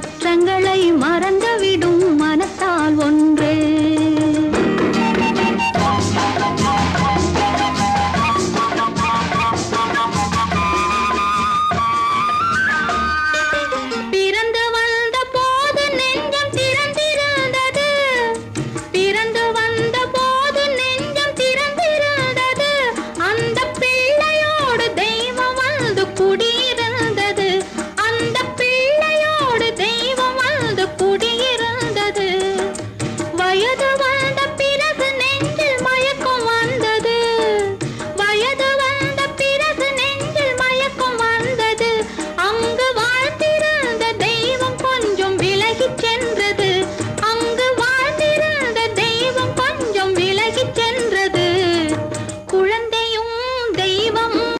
குற்றங்களை மறந்துவிடும்.